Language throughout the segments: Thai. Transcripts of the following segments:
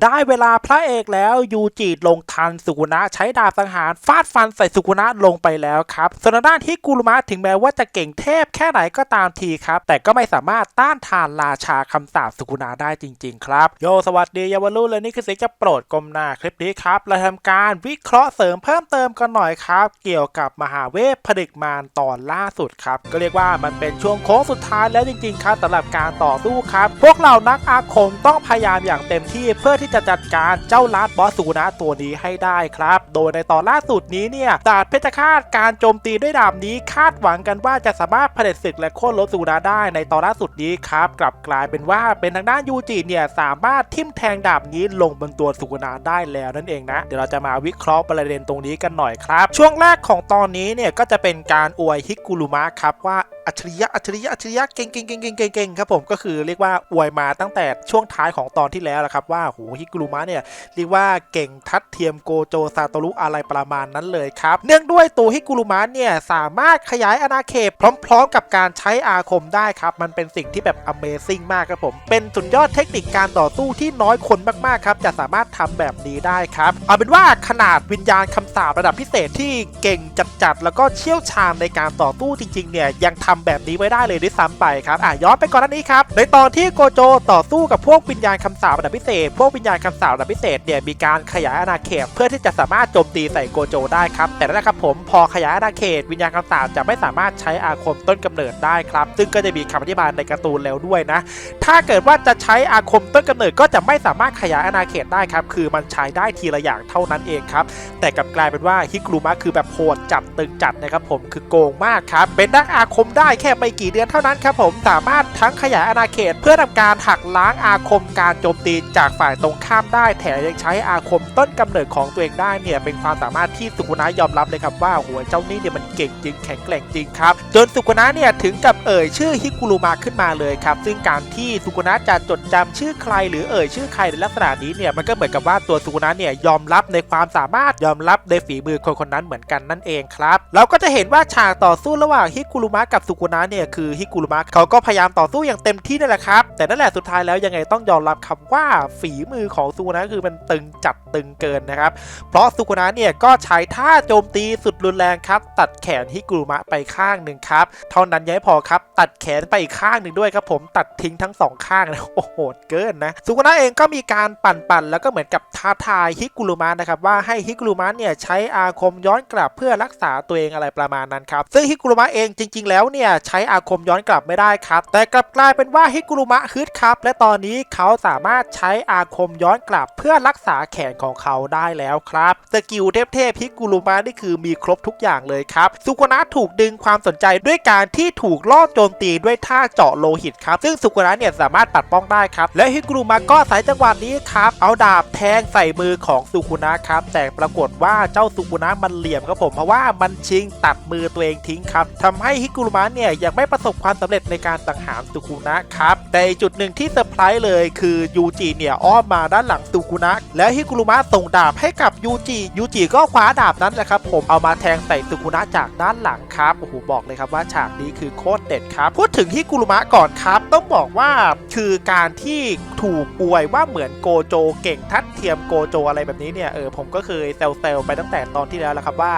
ได้เวลาพระเอกแล้วยูจิลงทันสุกุนะใช้ดาบสังหารฟาดฟันใส่สุกุนะลงไปแล้วครับส่วนด้านที่กุลมะถึงแม้ว่าจะเก่งเทพแค่ไหนก็ตามทีครับ แต่ก็ไม่สามารถต้านทานราชาคำสาปสุกุนะได้จริง ๆ ครับ โยสวัสดียาวรุ่นและนี่คือเสียงจะโปรดกลมหน้าคลิปนี้ครับเราทำการวิเคราะห์เสริมเพิ่มเติมกันหน่อยครับ เกี่ยวกับมหาเวทผลิตมารตอนล่าสุดครับก็เรียกว่ามันเป็นช่วงโค้งสุดท้ายแล้วจริง ๆ ครับสำหรับการต่อสู้ครับ พวกเรานักอาคมต้องพยายามอย่างเต็มที่เพื่อที่จะจัดการเจ้าลาดบอสสุกุนะตัวนี้ให้ได้ครับ โดยในตอนล่าสุดนี้เนี่ยดาบเพชรฆาตการโจมตีด้วยดาบนี้คาดหวังกันว่าจะสามารถเผด็จศึกและโค่นรถสุกุนะได้ในตอนล่าสุดนี้ครับ กลับกลายเป็นว่าเป็นทางด้านยูจิเนี่ยสามารถทิ่มแทงดาบนี้ลงบนตัวสุกุนะได้แล้วนั่นเองนะ เดี๋ยวเราจะมาวิเคราะห์ประเด็นตรงนี้กันหน่อยครับ ช่วงแรกของตอนนี้เนี่ยก็จะเป็นการอวยฮิกุรุมะครับว่า อัจฉริยะอัจฉริยะอัจฉริยะเก่งเก่งเก่งเก่งเก่งครับผมก็คือเรียกว่าอวยมาตั้งแต่ช่วงท้ายของตอนที่แล้วแหละครับว่าโหฮิกุรุมะเนี่ยเรียกว่าเก่งทัดเทียมโกโจซาโตรุอะไรประมาณนั้นเลยครับ เนื่องด้วยตัวฮิกุรุมะเนี่ยสามารถขยายอาณาเขตพร้อมๆ กับการใช้อาคมได้ครับ มันเป็นสิ่งที่แบบ Amazing มากครับผม เป็นสุดยอดเทคนิคการต่อสู้ที่น้อยคนมากๆครับจะสามารถทำแบบนี้ได้ครับเอาเป็นว่าขนาดวิญญาณคำสาประดับพิเศษที่เก่งจัดๆแล้วก็เชี่ยวชาญในการต่อสู้จริงๆเนี่ยยังทำแบบนี้ไว้ได้เลยด้วยซ้ำไปครับอะย้อนไปก่อนหน้านี้ครับในตอนที่โกโจต่อสู้กับพวกวิญญาณคำสาประดับพิเศษ พวกวิญญาณคำสาประดับพิเศษเนี่ยมีการขยายอาณาเขตเพื่อที่จะสามารถโจมตีใส่โกโจได้ครับแต่นั่นแหละครับผมพอขยายอาณาเขต วิญญาณคำสาปจะไม่สามารถใช้อาคมต้นกำเนิดได้ครับ ซึ่งก็จะมีคำอธิบายในการ์ตูนแล้วด้วยนะ ถ้าเกิดว่าจะใช้อาคมต้นกำเนิดก็จะไม่สามารถขยายอาณาเขตได้ครับคือมันใช้ได้ทีละอย่างเท่านั้นเองครับแต่กลับกลายเป็นว่าฮิกรุมะคือแบบโหดจัดตึงจัดนะครับผมคือโกงมากครับเป็นนักอาคมไได้แค่ไม่กี่เดือนเท่านั้นครับผมสามารถทั้งขยายอาณาเขต เพื่อทำการหักล้างอาคมการโจมตีจากฝ่ายตรงข้ามได้แถมยังใช้อาคมต้นกำเนิดของตัวเองได้เนี่ยเป็นความสามารถที่สุกุนะยอมรับเลยครับว่าหัวเจ้านี่เนี่ยมันเก่งจริงแข็งแกร่งจริงครับจนสุกุนะเนี่ยถึงกับเอ่ยชื่อฮิกุรุมะขึ้นมาเลยครับซึ่งการที่สุกุนะจะจดจำชื่อใคร หรือเอ่ยชื่อใครในลักษณะนี้เนี่ยมันก็เหมือนกับว่าตัวสุกุนะเนี่ยยอมรับในความสามารถยอมรับในฝีมือคนคนนั้นเหมือนกันนั่นเองครับเราก็จะเห็นว่าฉากต่อสู้ระหว่างฮิกุรุมะกับสุกุนะเนี่ยคือฮิกุรุมะเขาก็พยายามต่อสู้อย่างเต็มที่นั่นแหละครับ แต่นั่นแหละสุดท้ายแล้วยังไงต้องยอมรับคำว่าฝีมือของสุกุนะคือมันตึงจัด ตึงเกินนะครับ เพราะสุกุนะเนี่ยก็ใช้ท่าโจมตีสุดรุนแรงครับ ตัดแขนฮิกุรุมะไปข้างหนึ่งครับ เท่านั้นยังไม่พอครับ ตัดแขนไปอีกข้างหนึ่งด้วยครับผมตัดทิ้งทั้งสองข้างนะโอ้โหเกินนะสุกุนะเองก็มีการปั่นปั่นๆแล้วก็เหมือนกับท้าทายฮิกุรุมะนะครับว่าให้ฮิกุรุมะเนี่ยใช้อาคมย้อนกลับเพื่อรักษาตัวเองอะไรประมาณนั้นครับซึ่งฮิกุรุมะเองจริง ๆ แล้วเนี่ยใช้อาคมย้อนกลับไม่ได้ครับ แต่กลับกลายเป็นว่าฮิกุรุมะฮึดครับและตอนนี้เขาสามารถใช้อาคมย้อนกลับเพื่อรักษาแขนของเขาได้แล้วครับสกิลเทพๆฮิกุรุมะนี่คือมีครบทุกอย่างเลยครับสุกุนะถูกดึงความสนใจด้วยการที่ถูกล่อโจมตีด้วยท่าเจาะโลหิตครับซึ่งสุกุนะเนี่ยสามารถปัดป้องได้ครับและฮิกุรุมะก็สายจังหวะนี้ครับเอาดาบแทงใส่มือของสุกุนะครับแต่ปรากฏว่าเจ้าสุกุนะมันเหลี่ยมครับผมเพราะว่ามันชิงตัดมือตัวเองทิ้งครับทำให้ฮิกุรุมะเนี่ยยังไม่ประสบความสำเร็จในการสังหารสุกุนะครับแต่จุดหนึ่งที่เซอร์ไพรส์เลยคือยูจิเนี่ยอ้อมมาด้านหลังสุกุนะและฮิกุรุมะส่งดาบให้กับยูจิยูจิก็คว้าดาบนั้นแหละครับผมเอามาแทงใส่สุกุนะจากด้านหลังครับโอ้โหบอกเลยครับว่าฉากนี้คือโคตรเด็ดครับพูดถึงฮิกุรุมะก่อนครับ ต้องบอกว่าคือการที่ถูกอวยว่าเหมือนโกโจเก่งทัดเทียมโกโจอะไรแบบนี้เนี่ยเออผมก็เคยเซลเซลไปตั้งแต่ตอนที่แล้วแล้วครับว่า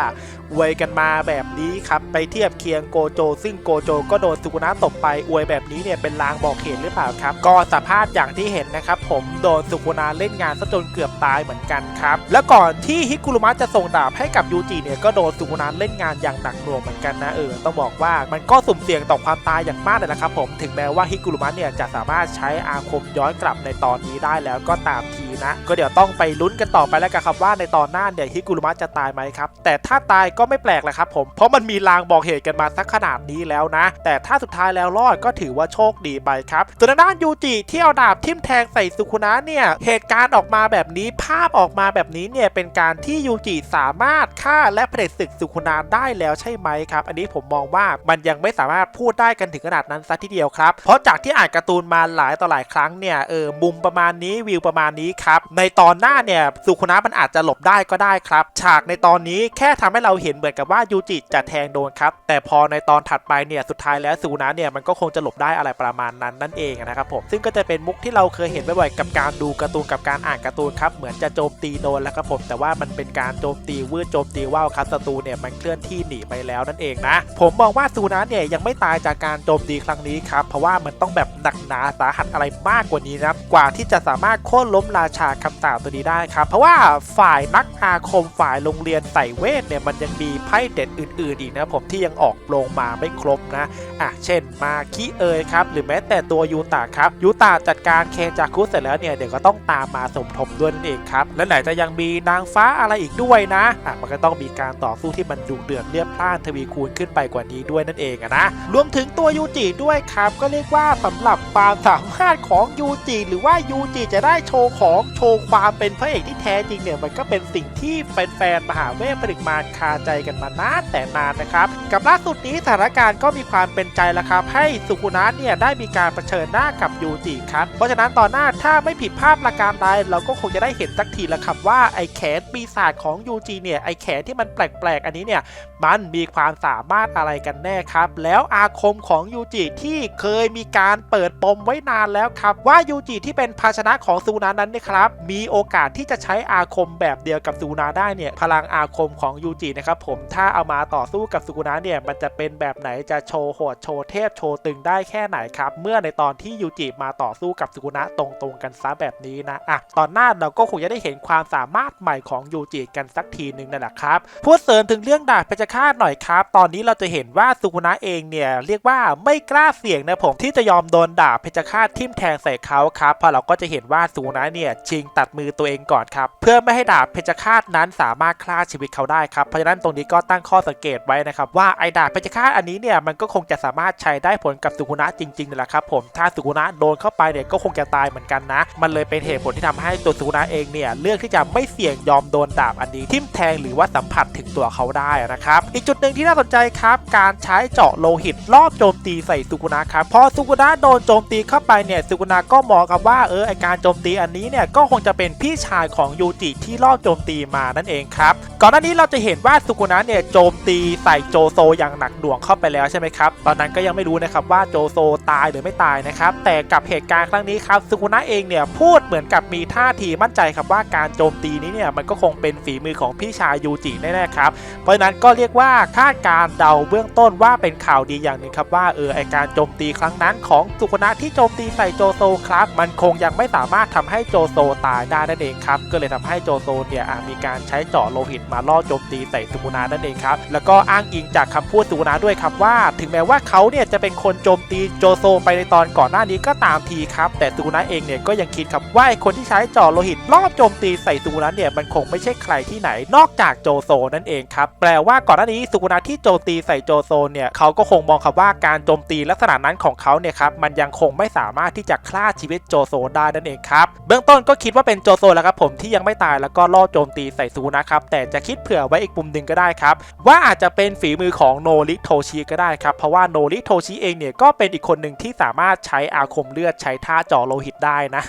อวยกันมาแบบนี้ครับ ไปเทียบเคียงโกโจ ซึ่งโกโจก็โดนสุกุนะตบไปอวยแบบนี้เนี่ยเป็นลางบอกเหตุหรือเปล่าครับ ก็สภาพอย่างที่เห็นนะครับ ผมโดนสุกุนะเล่นงานซะจนเกือบตายเหมือนกันครับ แล้วก่อนที่ฮิกุรุมะจะส่งดาบให้กับยูจิเนี่ยก็โดนสุกุนะเล่นงานอย่างหนักหน่วงเหมือนกันนะเออต้องบอกว่ามันก็สุ่มเสี่ยงต่อความตายอย่างมากเลยนะครับผมถึงแม้ว่าฮิกุรุมะเนี่ยจะสามารถใช้อาคมย้อนกลับในตอนนี้ได้แล้วก็ตามทีนะ ก็เดี๋ยวต้องไปลุ้นกันต่อไปแล้วกันครับว่าในตอนหน้าเนี่ยฮิกุรุมะจะตายไหมครับ แต่ถ้าตายก็ไม่แปลกแหละครับผม เพราะมันมีลางบอกเหตุกันมาสักขนาดนี้แล้วนะ แต่ถ้าสุดท้ายแล้วรอดก็ถือว่าโชคดีไปครับส่วนทางด้านยูจิที่เอาดาบทิ่มแทงใส่สุคุนะเนี่ย เหตุการณ์ออกมาแบบนี้ภาพออกมาแบบนี้เนี่ยเป็นการที่ยูจิสามารถฆ่าและเผด็จศึกสุคุนะได้แล้วใช่ไหมครับ อันนี้ผมมองว่ามันยังไม่สามารถพูดได้กันถึงขนาดนั้นซะทีเดียวครับ เพราะจากที่อ่านการ์ตูนมาหลายต่อหลายครั้งเนี่ยเออมุมประมาณนี้วิวประมาณนี้ครับ ในตอนหน้าเนี่ยสุคุนะมันอาจจะหลบได้ก็ได้ครับ ฉากในตอนนี้แค่ทำให้เราเห็นเหมือนกับว่ายูจิจะแทงโดนครับ แต่พอในตอนถัดไปเนี่ยสุดท้ายแล้วสุคุนะเนี่ยมันก็คงจะหลบได้อะไรประมาณนั้นนั่นเองนะครับผมซึ่งก็จะเป็นมุกที่เราเคยเห็นบ่อยๆกับการดูการ์ตูนกับการอ่านการ์ตูนครับเหมือนจะโจมตีโดนแล้วครับผมแต่ว่ามันเป็นการโจมตีวืดโจมตีว่าวครับศัตรูเนี่ยมันเคลื่อนที่หนีไปแล้วนั่นเองนะ ผมมองว่าสุคนะเนี่ยยังไม่ตายจากการโจมตีครั้งนี้ครับเพราะว่ามันต้องแบบหนักหนาสาหัสอะไรมากกว่านี้นะกว่าที่จะสามารถโค่นล้มราชาคำสาปตัวนี้ได้ครับ เพราะว่าฝ่ายนักอาคมฝ่ายโรงเรียนไต่เวทเนี่ยมันยังมีไพ่เด็ดอื่นๆอีกนะผมที่ยังออกโรงมาไม่ครบนะอะเช่นมาคิเอยครับ หรือแม้แต่ตัวยูตาครับยูตาจัดการเคนจากคุเสร็จแล้วเนี่ยเดี๋ยวก็ต้องตามมาสมทบด้วยนั่นเองครับและไหนจะยังมีนางฟ้าอะไรอีกด้วยนะอะมันก็ต้องมีการต่อสู้ที่มันดุเดือดเลือดพล่านทวีคูณขึ้นไปกว่านี้ด้วยนั่นเองนะรวมถึงตัวยูจิด้วยครับก็เรียกว่าสำหรับความสามารถของยูจิหรือว่ายูจิจะได้โชว์ของโชว์ความเป็นพระเอกที่แท้จริงเนี่ยมันก็เป็นสิ่งที่แฟนๆมหาเวทผลิตมาคาใจกันมานานแต่นานนะครับ กับล่าสุดนี้สถานการณ์ก็มีความเป็นใจแล้วครับ ให้สุคุนะเนี่ยได้มีการเผชิญหน้ากับยูจิครับ เพราะฉะนั้นตอนหน้าถ้าไม่ผิดพลาดประการใดเราก็คงจะได้เห็นสักทีละครับว่าไอ้แขนปีศาจของยูจิเนี่ยไอ้แขนที่มันแปลกๆ อันนี้เนี่ย มันมีความสามารถอะไรกันแน่ครับ แล้วอาคมของยูจิที่เคยมีการเปิดปมไว้นานแล้วครับ ว่ายูจิที่เป็นภาชนะของซูนานั้นเนี่ยครับ มีโอกาสที่จะใช้อาคมแบบเดียวกับซูนาได้เนี่ยพลังอาคมของยูจินะครับผมถ้าเอามาต่อสู้กับซูนาเนี่ยมันจะเป็นแบบไหนจะโชว์โหดโชว์เทพโชว์ตึงได้แค่ไหนครับเมื่อในตอนที่ยูจิมาต่อสู้กับซูนาตรงๆกันซะแบบนี้นะอะตอนหน้าเราก็คงจะได้เห็นความสามารถใหม่ของยูจิกันสักทีหนึ่งนั่นแหละครับพูดเสริมถึงเรื่องดาบเพชฌฆาตหน่อยครับ ตอนนี้เราจะเห็นว่าสุกุนะเองเนี่ยเรียกว่าไม่กล้าเสี่ยงนะผมที่จะยอมโดนดาบเพชฌฆาตทิ่มแทงใส่เขาครับเพราะเราก็จะเห็นว่าสุกุนะเนี่ยชิงตัดมือตัวเองก่อนครับเพื่อไม่ให้ดาบเพชฌฆาตนั้นสามารถฆ่าชีวิตเขาได้ครับเพราะฉะนั้นตรงนี้ก็ตั้งข้อสังเกตไว้นะครับว่าไอ้ดาบเพชฌฆาตอันนี้เนี่ยมันก็คงจะสามารถใช้ได้ผลกับสุกุนะจริงๆนั่แหละครับผมถ้าสุกุนะโดนเข้าไปเนี่ยก็คงจะตายเหมือนกันนะ มันเลยเป็นเหตุผลที่ทำให้ตัวสุกุนะเองเนี่ยเลือกที่จะไม่เสี่ยงยอมโดนดาบอันนี้ทิ่มแทงหรือว่าสัมผัสถึงตัวเขาได้นะครับอีกจุดหนึ่งที่น่าสนใจครับ การใช้เจาะโลหิตรอบโจมตีใส่สุกุนะครับพอสุกุนะโดนโจมตีเข้าไปเนี่ยสุกุนะก็มองกับว่าเออไอการโจมตีอันนี้เนี่ยก็คงจะเป็นพี่ชายของยูจิที่รอบโจมตีมานั่นเองครับก่อนหน้านี้เราจะเห็นว่าสุกุนะเนี่ยโจมตีใส่โจโซอย่างหนักหน่วงเข้าไปแล้วใช่ไหมครับตอนนั้นก็ยังไม่รู้นะครับว่าโจโซตายหรือไม่ตายนะครับแต่กับเหตุการณ์ครั้งนี้ครับสุกุนะเองเนี่ยพูดเหมือนกับมีท่าทีมั่นใจครับว่าการโจมตีนี้เนี่ยมันก็คงเป็นฝีมือของพี่ชายยูจิแน่ๆครับเพราะฉะนั้นก็เรียกียกว่าคาดการเดาเบื้องต้นว่าเป็นข่าวดีอย่างหนึ่งครับว่าเออไอการโจมตีครั้งนั้นของสุกุนะที่โจมตีใส่โจโซครับ มันคงยังไม่สามารถทำให้โจโซตายได้นั่นเองครับ ก็เลยทำให้โจโซเนี่ยมีการใช้เจาะโลหิตมาล่อโจมตีใส่สุกุนะนั่นเองครับ แล้วก็อ้างอิงจากคำพูดสุกุนะด้วยครับว่า ถึงแม้ว่าเขาเนี่ยจะเป็นคนโจมตีโจโซไปในตอนก่อนหน้านี้ก็ตามทีครับ แต่สุกุนะเองเนี่ยก็ยังคิดครับว่าไอคนที่ใช้เจาะโลหิตล่อโจมตีใส่สุกุนะเนี่ยมันคงไม่ใช่ใครที่ไหนนอกจากโจโซนั่นเองครับแปลว่าก่อนหน้านี้สุกุนะที่โจมตีใส่โจโซเนี่ยเขาก็คงมองครับว่าการโจมตีลักษณะนั้นของเขาเนี่ยครับมันยังคงไม่สามารถที่จะฆ่าชีวิตโจโซได้นั่นเองครับเบื้องต้นก็คิดว่าเป็นโจโซแล้วครับผมที่ยังไม่ตายแล้วก็ล่อโจมตีใส่สุกุนะครับแต่จะคิดเผื่อไว้อีกมุมหนึ่งก็ได้ครับว่าอาจจะเป็นฝีมือของโนริโทชิก็ได้ครับเพราะว่าโนริโทชิเองเนี่ยก็เป็นอีกคนหนึ่งที่สามารถใช้อาคมเลือดใช้ท่าเจ่อโลหิตได้นะ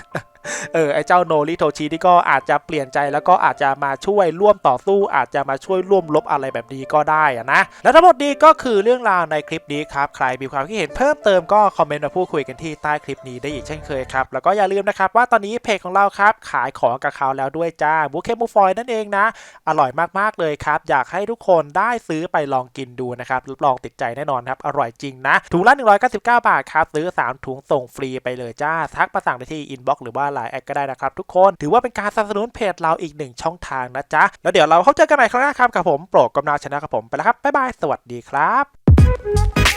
เออไอเจ้าโนริโทชินี่ก็อาจจะเปลี่ยนใจแล้วก็อาจจะมาช่วยร่วมต่อสู้ อาจจะมาช่วยร่วมลบอะไรแบบนี้ก็ได้นะ และทั้งหมดนี้ก็คือเรื่องราวในคลิปนี้ครับใครมีความคิดเห็นเพิ่มเติมก็คอมเมนต์มาพูดคุยกันที่ใต้คลิปนี้ได้อีกเช่นเคยครับแล้วก็อย่าลืมนะครับว่าตอนนี้เพจของเราครับขายของกับเขาแล้วด้วยจ้าบุเคมูฟอยนั่นเองนะ อร่อยมากๆเลยครับ อยากให้ทุกคนได้ซื้อไปลองกินดูนะครับรับรองติดใจแน่นอนครับอร่อยจริงนะถุงละ199 บาทครับซื้อ 3 ถุงส่งฟรีไปเลยจ้าทักมาสั่งได้ที่อินบ็อกซ์หรือว่าหลายแอดก็ได้นะครับทุกคนถือว่าเป็นการสนับสนุนเพจเราอีกหนึ่งช่องทางนะจ๊ะแล้วเดี๋ยวเราเข้าเจอกันใหม่ครั้งหน้าครับกับผมโปรดกำนาชนะครับผมไปแล้วครับบ๊ายบายสวัสดีครับ